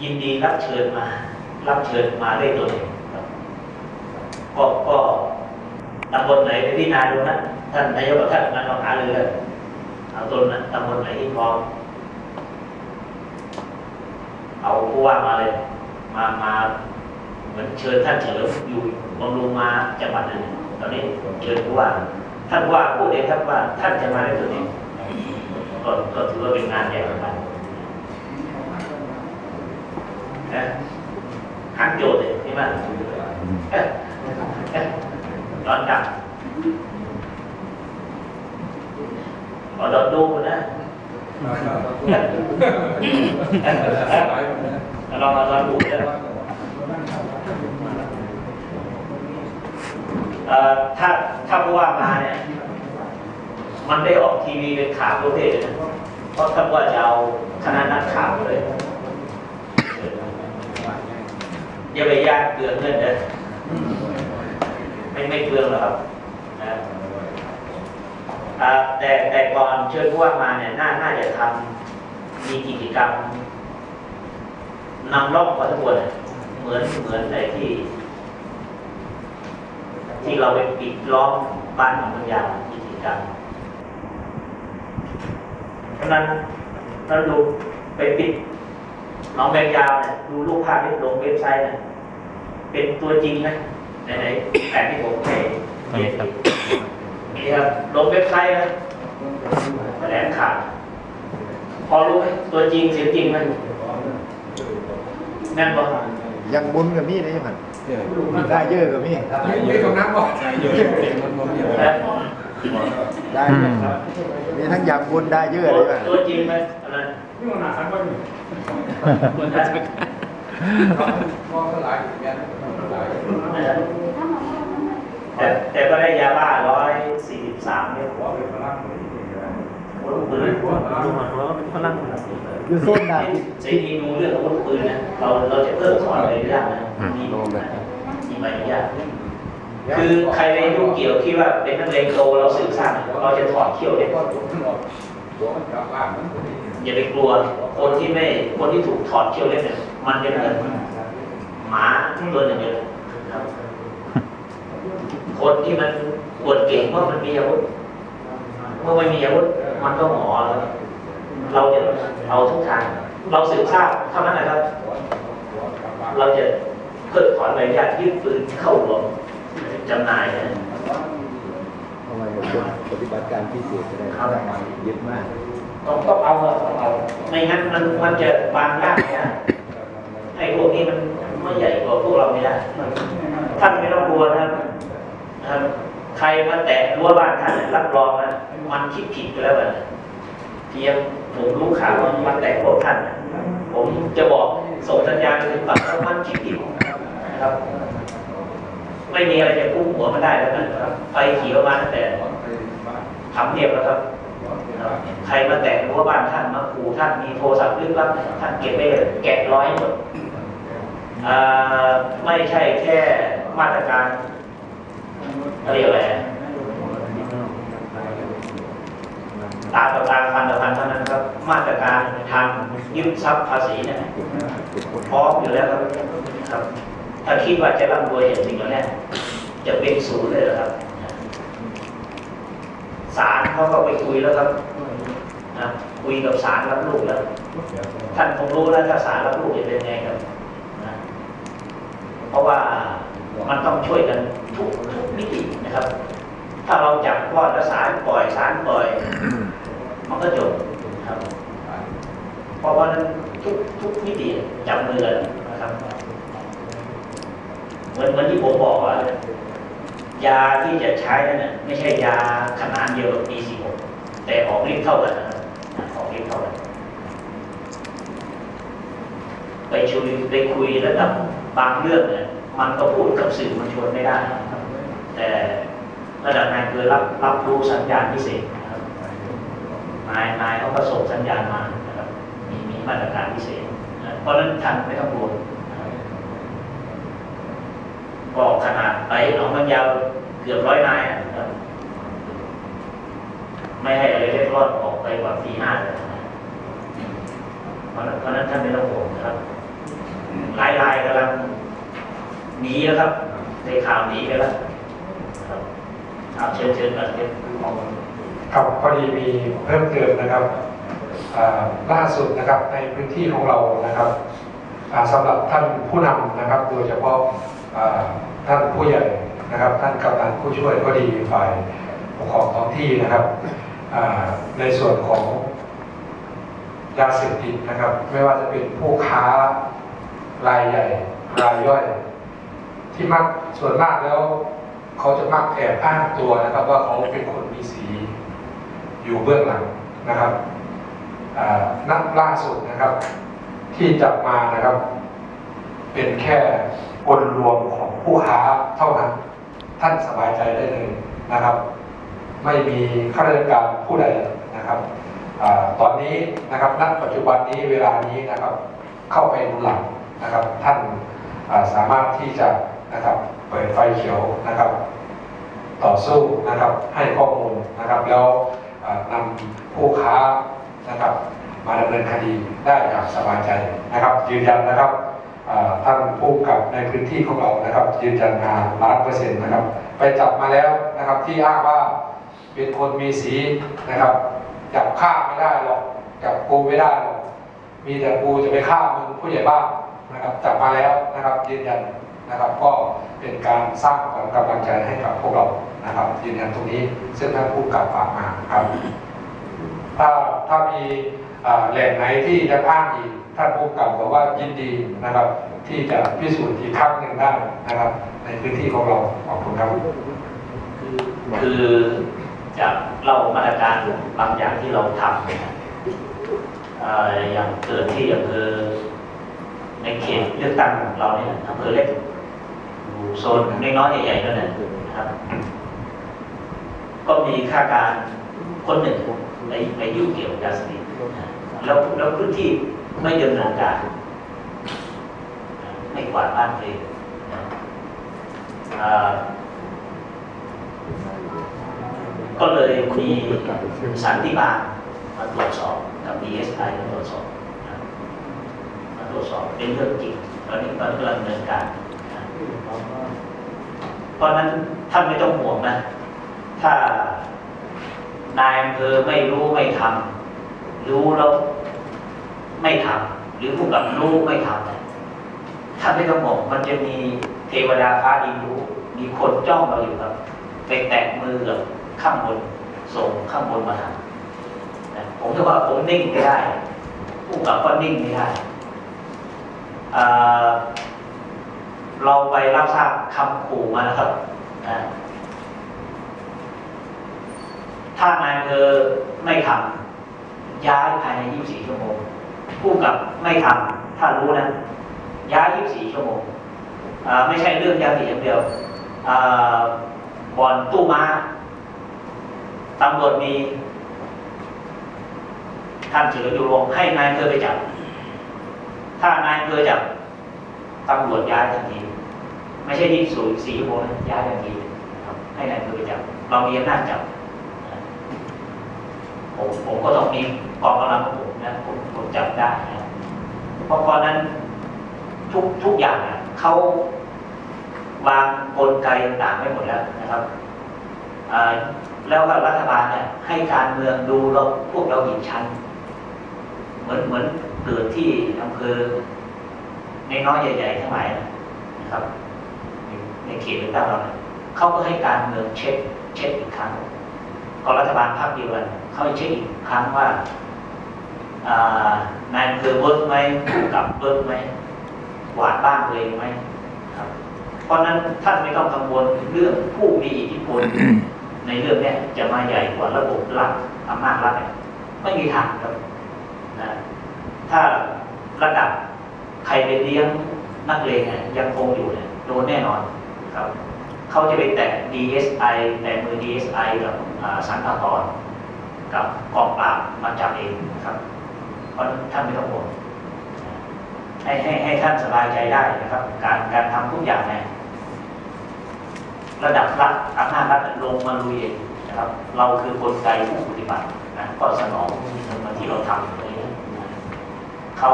ยินดีรับเชิญมา รับเชิญมาได้เลยครับก็ก็ตำบลไหนไปพิจารณาดูนะท่านนายกท่านงานลองหาเลยเลยเอาตนนะตำบลไหนที่พร้อมเอาผู้ว่ามาเลย มามาเหมือนเชิญท่านเฉลิมอยู่บำรุงมาจังหวัดนั้นตอนนี้เชิญผู้ว่าท่านผู้ว่าพูดเองครับว่าท่านจะมาได้ตัวเองก็ก็ถือว่าเป็นงานใหญ่เหมือนกั นะหันโจทย์เลยใช่ไหมเอ๊ะเอ๊ะร้อนจังขอดอดดูนะเอ๊ะเอ๊ะเอ๊ะลองมาลองดูนะเถ้าถ้าผู้ว่ามาเนี่ย มันได้ออกทีวีเป็นข่าวประเภทเลยนะเพราะท่านว่าจะเอาคณะนักข่าวเลย อย่าไปยากเกลือเงินเลยไม่ไม่เกลืองหรอกครับนะอ่าแต่แต่ก่อนเชิญผู้ว่ามาเนี่ยน่าน่าจะทำมีกิจกรรมนำร่องพอสมควรอะเหมือนเหมือนไอ้ที่ ที่เราไปปิดล้อมบ้านของพันยากิจกรรมเพราะนั้นเราดูไปปิด น้องแบงยาวเนี่ยดูรูปภาพที่ลงเว็บไซต์เนี่ยเป็นตัวจริงไหมไหนไหนแผนที่ผมให้เขียนนี่ครับลงเว็บไซต์นะแถลงข่าวพอรู้ไหมตัวจริงเสียงจริงไหมแน่นปะยังบุญกับมี่เลยมันได้เยอะกับมี่ไม่ตรงนั้นก่อนนะได้เยอะ ครับ มีทั้งยังบุญได้เยอะเลยมันตัวจริงไหมอันนั้นนี่มันหนาสันก็อยู่นะมองหลายแกนหลายแต่แต่ก็ได้ยาบ้าร้อยสี่สิบสามเมตรหัวเป็นพลังอาวุธปืนหัวพลังอยู่โซนนาที่ที่ที่ดูเรื่องอาวุธปืนนะเราเราจะเพิกถอนใบอนุญาตนะมีมีใบอนุญาต คือใครไปยุ่งเกี่ยวคิดว่าเป็นนักเลงโตเราสื่อสารเราจะถอดเขี้ยวเด็กหัวมันกลับบ้านมันอย่าไปกลัว คนที่ไม่คนที่ถูกถอดเขี้ยวเล็บเนี่ยมันจะเหมือนหมาตัวหนึ่งเลยครับ คนที่มันอวดเก่งเพราะมันมีอาวุธเมื่อไม่มีอาวุธมันก็หมอแล้วเราจะเอาทุกทาง เราสืบทราบเท่านั้นนะครับ เราจะเพิกถอนใบอนุญาตยึดปืนเข้าหลวง จำหน่ายนะทำไมเป็นปฏิบัติการพิเศษอะไรเยอะมากต้องต้องเอาอะต้องเอาไม่งั้นมันมันจะบางยากนะไอ้พวกนี้มันไม่ใหญ่กว่าพวกเราไม่ได้ท่านไม่ต้องกลัวนะครับนะครับใครมาแตะรั้วบ้านท่านเนี่ยรับรองนะมันคิดผิดไปแล้วนะเพียงผมรู้ข่าวว่ามันแตะพวกท่านน่ะผมจะบอกส่งสัญญาณไปถึงฝั่งว่ามันคิดผิดนะครับ ไม่มีอะไรจะพุ่งหัวมันได้แล้วนะครับไฟเขียวมาตั้งแต่ทำเนียบแล้วครับ ใครมาแตะรั้วบ้านท่านมาขู่ท่านมีโทรศัพท์ลึกลับท่านเก็บไว้เลยแกะร้อยหมดอ่าไม่ใช่แค่มาตรการเรียกอะไรตาต่อตาพันต่อพันเท่านั้นครับ มาตรการทางยึดทรัพย์ภาษีเนี่ยพร้อมอยู่แล้วครับ ถ้าคิดว่าจะร่ำรวยอย่างจริงแล้วเนี่ยจะเป็นศูนย์เลยเหรอครับศาลเขาก็ไปคุยแล้วครับนะคุยกับศาลรับลูกแล้ว ท่านคงรู้แล้วถ้าศาลรับลูกจะเป็นไงครับนะเพราะว่ามันต้องช่วยกันทุกทุกมิตินะครับ ถ้าเราจับก้อนแล้วศาลปล่อยศาลปล่อย มันก็จบครับ เพราะว่านั้นทุกทุกมิติจับมือกัน เหมือนเหมือนที่ผมบอกว่า ยาที่จะใช้นั่นน่ะไม่ใช่ยาขนาดเดียวกับปี46แต่ออกฤทธิ์เท่ากันนะครับออกฤทธิ์เท่ากันไปชุยไปคุยระดับบางเรื่องเนี่ยมันก็พูดกับสื่อมวลชนไม่ได้ แต่ระดับนายคือรับรับรู้สัญญาณพิเศษนะครับนายนายเขาก็ส่งสัญญาณมานะครับมีมีมาตรการพิเศษ เพราะฉะนั้นท่านไม่ต้องกลัว นะครับบอกขนาดไปหนองมันยาวเกือบร้อยนายอะนะครับไม่ให้อะไรเล็ดรอดออกไปกว่าปีห้าเลยเพราะนั้นเพราะนั้นท่านไม่ต้องห่วงนะครับ หลายรายกำลังหนีแล้วครับในข่าวหนีไปแล้วครับเชิญเชิญก่อนเชิญครับพอดีมีเพิ่มเติมนะครับล่าสุดนะครับในพื้นที่ของเรานะครับสำหรับท่านผู้นำนะครับ โดยเฉพาะ ท่านผู้ใหญ่นะครับ ท่านกำนันผู้ช่วยก็ดีฝ่ายปกครองท้องที่นะครับในส่วนของยาเสพติดนะครับ ไม่ว่าจะเป็นผู้ค้ารายใหญ่รายย่อย ที่มักส่วนมากแล้ว เขาจะมักแอบอ้างตัวนะครับ ว่าเขาเป็นคนมีสีอยู่เบื้องหลังนะครับนักล่าสุดนะครับ ที่จับมานะครับ เป็นแค่ กลรวมของผู้ค้าเท่านั้น ท่านสบายใจได้เลยนะครับ ไม่มีข้าราชการผู้ใดนะครับอตอนนี้นะครับณปัจจุบันนี้เวลานี้นะครับ เข้าไปดูหลังนะครับ ท่านาสามารถที่จะนะครับเปิดไฟเขียวนะครับ ต่อสู้นะครับให้ข้อมูลนะครับ แล้วนำผู้ค้านะครับ มาดำเนินคดีได้อย่างสบายใจนะครับยืนยันนะครับ ท่านผู้กับในพื้นที่ของเรานะครับ ยืนยันมาล้านเปอร์เซ็นต์นะครับ ไปจับมาแล้วนะครับที่อ้างว่าเป็นคนมีสีนะครับ จับฆ่าไม่ได้หรอกจับกูไม่ได้หรอกมีแต่กูจะไปฆ่ามึงผู้ใหญ่บ้านนะครับจับมาแล้วนะครับยืนยันนะครับ ก็เป็นการสร้างขวัญกำลังใจให้กับพวกเรานะครับยืนยันตรงนี้ซึ่งท่านผู้กับฝากมาครับ ถ้าถ้ามีแหล่งไหนที่จะอ้างอีก ท่านผู้กำกับบอกว่ายินดีนะครับ ที่จะพิสูจน์อีกครั้งหนึ่งได้นะครับ ในพื้นที่ของเราขอบคุณครับคือจะเล่ามาตรการบางอย่างที่เราทำนะครับเอ่ออย่างเกิดที่อำเภอในเขตเลือกตั้งของเราเนี่ยอำเภอเล็กอยู่โซนน้อยๆใหญ่ๆนั่นแหละนะครับ ก็มีข้าการคนหนึ่งไปไปยุ่งเกี่ยวกับยาเสพติดแล้วแล้วพื้นที่ ไม่ดำเนินการไม่กวาดบ้านเอ่าก็เลยมีสันติบาลมาตรวจสอบกับ DSI มาตรวจสอบมาตรวจสอบเป็นเรื่องจริงตอนนี้ตอนกำลังดำเนินการเพราะนั้นท่านไม่ต้องห่วงนะ ถ้านายอำเภอไม่รู้ไม่ทำรู้แล้ว ไม่ทำหรือผู้กับรู้ไม่ทำเนี่ยท่าไม่ต้องห่วงมันจะมีเทวดาฟ้าดินรู้ มีคนจ้องเราอยู่ครับ ไปแตะมือกับข้างบนส่งข้างบนมาทำนะผมจะว่าผมนิ่งไม่ได้ ผู้กับก็นิ่งไม่ได้เราไปรับทราบคำขู่มาแล้วครับนะถ้านายเภอไม่ทำย้ายภายใน 24 ชั่วโมง ผู้กับไม่ทำถ้ารู้นะย้าย 24 ชั่วโมงไม่ใช่เรื่องยาเสพติดอย่างเดียวบ่อนตู้ม้าตำรวจมีท่านเฉลิมอยู่รงให้นายเภอไปจับ ถ้านายเภอจับตำรวจย้ายทันทีไม่ใช่ยี่สิบสี่ชั่วโมงนะย้ายทันทีให้นายเภอไปจับเรามีอำนาจจับผมผมก็ต้องมีกองกำลังของผม นะผมผมจับได้นะเพราะตอนนั้นทุกทุกอย่างอะเขาวางกลไกต่างไว้หมดแล้วนะครับแล้วก็รัฐบาลเนี่ยให้การเมืองดูเราพวกเราหยิบชั้น เหมือนเหมือนเกิดที่อำเภอในน้อยใหญ่ๆทั้งหลายนะครับ ในเขตเลือกตั้งเราเนี่ยเขาก็ให้การเมืองเช็คเช็คอีกครั้งก็รัฐบาลพรรคเดียวกันเขาเช็คอีกครั้งว่า นายอำเภอเวิร์กไหมผู้กำกับเวิร์กไหมกวาดบ้านตัวเองไหมครับเพราะฉะนั้นท่านไม่ต้องกังวลเรื่องผู้มีอิทธิพลในเรื่องเนี้ยจะมาใหญ่กว่าระบบรัฐอำนาจรัฐเนี่ยไม่มีทางครับนะถ้าระดับใครไปเลี้ยงนักเลงเนี่ยยังคงอยู่เนี่ยโดนแน่นอนครับเขาจะไปแตะ DSI แต่มือ DSI กับอ่าสรรพากรกับกองปราบมาจับเองนะครับ เพราะท่านไม่ต้องห่วงให้ให้ให้ท่านสบายใจได้นะครับ การการทำทุกอย่างเนี่ยระดับรัฐอำนาจรัฐลงมาลุยเองนะครับ เราคือกลไกผู้ปฏิบัตินะก็สนองเหมือนที่เราทำอย่างนี้เขา